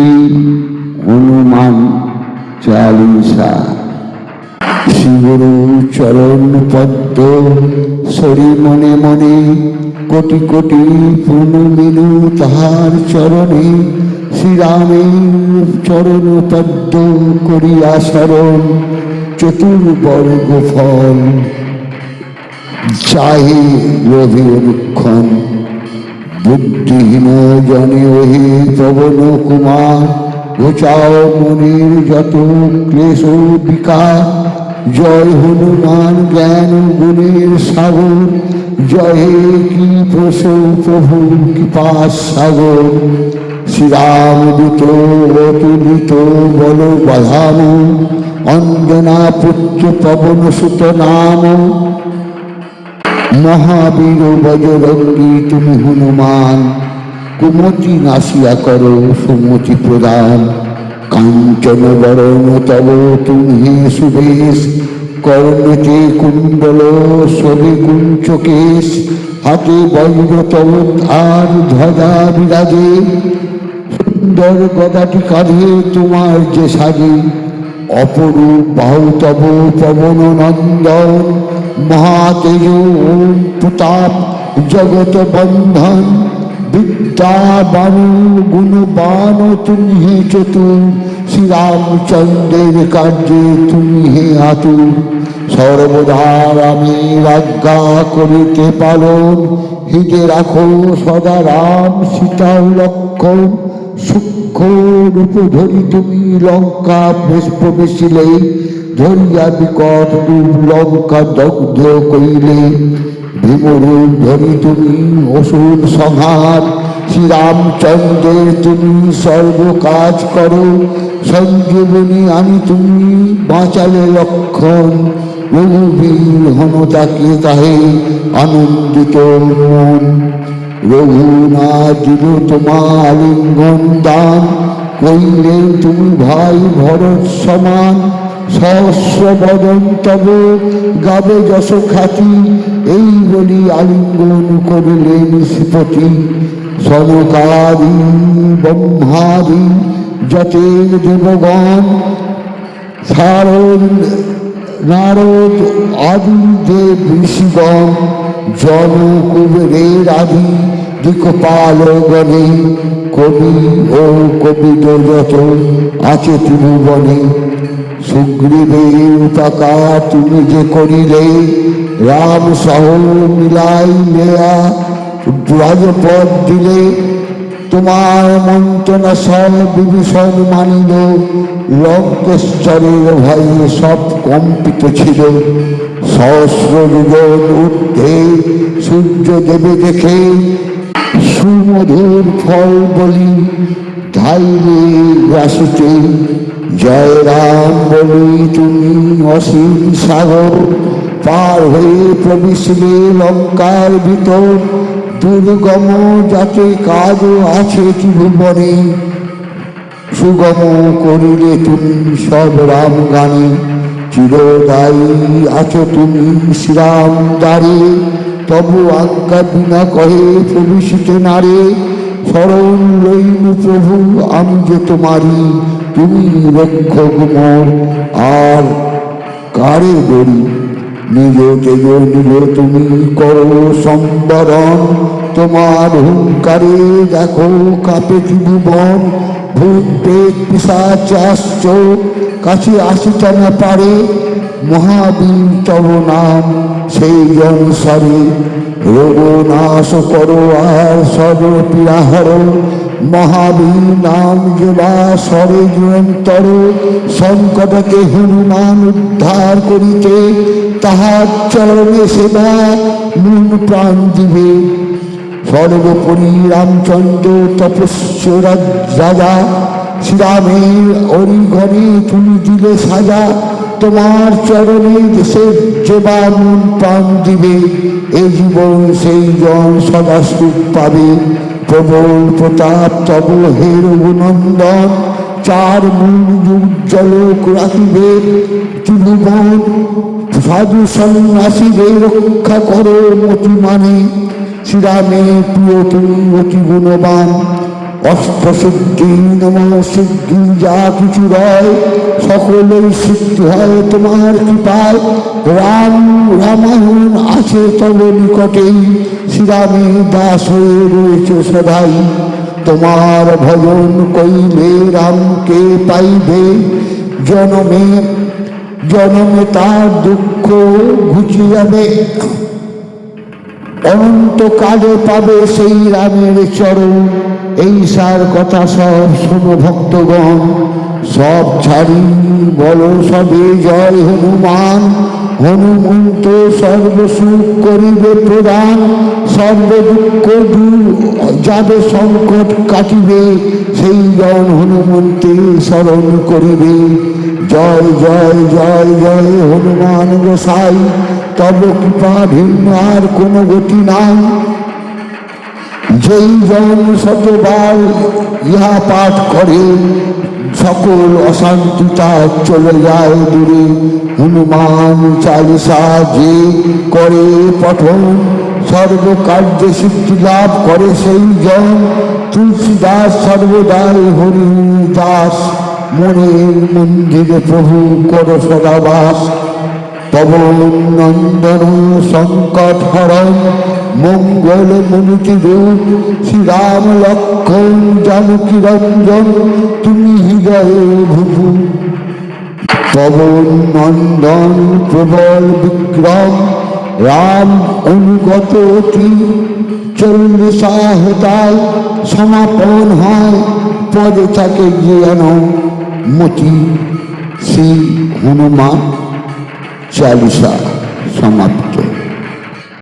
শ্রী হনুমান চালিসা। শিবরু চরণ পদ্ম, সরি মনে মনে কোটি কোটি পুনমিনু তাহার চরণে। শ্রীরামের চরণ পদ্ম করিয়া স্মরণ, চতুর্বর্গ ফল। চাহে রবি অনুক্ষণ বুদ্ধিহীন জনে ওহে পবন কুমার ঘোচাও মনের যত ক্লেশ বিকার। জয় হনুমান জ্ঞান গুণের সাগর। জয় কি প্রসৌ প্রভু কৃপা সাগর। শ্রীরাম দূত, অতুলিত বল বাধাম। অঞ্জনা পুত্র পবন সুত নাম। মহাবীর বজরঙ্গী, তুমি হনুমান, কুমতি নাসিয়া করো, সুমতি প্রদান। কাঞ্চন বরণ তব তুমি সুবেশ কর্ণতে কুণ্ডল সবে কুঞ্চকেশ, হাতে বজ্র তব আর ধ্বজা বিরাজে। সুন্দর গদাটি কাঁধে তোমার যে সাজে, অপরূপ বাহু তব পবন নন্দন। মহাতেজ প্রতাপ জগত বন্ধন বিদ্যা বাণু গুণবান তুমি হে চতুর শ্রীরামচন্দ্রের কার্যে তুমি হে আতুর সর্বদা রামের আজ্ঞা করিতে পালন, হৃদে রাখো সদা রাম সীতা লক্ষণ। সূক্ষ্ম রূপ ধরি তুমি লঙ্কা বেশ প্রবেশিলে ধরিয়া বিকট রূপ লঙ্কা দগ্ধ কইলে ভীমরূপ ধরি তুমি, অসুর সংহার, শ্রীরামচন্দ্রের তুমি সর্ব কাজ করো, সঞ্জীবনী আমি তুমি বাঁচালে লক্ষণ, রঘুবীর হনতাকে তাহে আনন্দিত মন। রঘুনাথ দিল তোমার লিঙ্গন দান, কইলে তুমি ভাই ভরত সমান সহস্র বদন তব গাবে যশ খ্যাতি এই বলি আলিঙ্গন করিলেন শ্রীপতি সনকাদি ব্রহ্মাদি যতের দেবগণ শারদ নারদ আদি দেব ঋষিগণ, জন কুবেরের আদি দিকপালগণে, কবি ও কবিত যত আছে ত্রিভুবনে সুগ্রীবের উপকার তুমি যে করিলে, রাম সহ মিলাই নেয়া রাজপদ দিলে, তোমার মন্ত্রণা সব বিভীষণ মানিল লঙ্কেশ্বরের ভয়ে সব কম্পিত ছিল। সহস্র যুগল ঊর্ধ্বে সূর্য দেবে দেখে সুমধুর ফল বলি ধাইরে গ্রাসিতে জয় রাম বলি তুমি অসীম সাগর, পার হয়ে প্রবেশিলে লঙ্কার ভিতর। দুর্গম যাতে কাজ আছে ত্রিভুবনে, সুগম করিলে তুমি সব রাম গানে। চিরদায়ী আছো তুমি শ্রীরাম দ্বারে, তবু আজ্ঞা বিনা কহে প্রবেশিতে নারে। শরণ লইল প্রভু, আমি যে তোমারি তুমি রক্ষ মোর। আর কারে বলি? নিজ তেজ নিজ তুমি করো সম্বরণ তোমার হুঙ্কারে দেখো কাপে ত্রিভুবন ভূত পেট পিসাচ আসছ কাছে আসিতে না পারে মহাবীর নাম সেই অনুসারে রোগ নাশ করো আর সর্ব পীড়াহর মহাবীর নাম যেবা সরে নিরন্তর সংকটকে হনুমান উদ্ধার করিতে তাহার চরণে সেবা, মূল প্রাণ দিবে। সর্বোপরি রামচন্দ্র তপস্য রাজা, শ্রীরামের অরিঘরে তুমি দিলে সাজা, তোমার চরণে দেশের যেবা মূল প্রাণ দিবে, এ জীবন সেই জন সদা পাবে। প্রবল প্রতাপ, তব হে রঘুনন্দন, চার মূল উজ্জ্বল রাখিবে। ত্রিভুবন সাধু সন্ন্যাসীরে রক্ষা করো মতি মানে শ্রীরামে প্রিয় তুমি অতি গুণবান, অষ্টসিদ্ধি নম সিদ্ধি, যা কিছু রয়, সকলেই সিদ্ধি হয় তোমার কৃপায়। রাম রামায়ণ আছে তব নিকটেই, শ্রীরামী দাস হয়ে রয়েছে সদাই তোমার ভজন কইলে রামকে পাইবে, জনমে জনমে তার দুঃখ ঘুচি যাবে অনন্তকালে পাবে সেই রামের চরণ। এই সার কথা সব শোনো ভক্তগণ। সব ছাড়ি বলো সবে জয় হনুমান। হনুমন্ত সর্বসুখ করিবে প্রদান। সর্ব দুঃখ দূর যাবে সংকট কাটিবে। সেই জন হনুমন্তে স্মরণ করিবে। জয় জয় জয় জয়, হনুমান গোসাই। তব কৃপা ভিন্ন আর কোনো গতি নাই। যেই জন শতবার ইহা পাঠ করে, সকল অশান্তি তার চলে যায় দূরে। হনুমান চালিসা যে করে পঠন, সর্বকার্যে সিদ্ধি লাভ করে সেই জন। তুলসীদাস সর্বদাই হরি দাস মনের মন্দিরে প্রভু কর সদাবাস। পবন নন্দন সংকট হরণ, মঙ্গল মনুতি রূপ, শ্রীরাম লক্ষণ জানকী রঞ্জন, তুমি হৃদয়ে ভুভু পবন নন্দন প্রবল বিক্রম, রাম অনুগত অতি, চল্লিশা হেতায় সমাপন হয়, পদে থাকে জ্ঞান মতি শ্রী হনুমান চালিসা সমাপ্ত।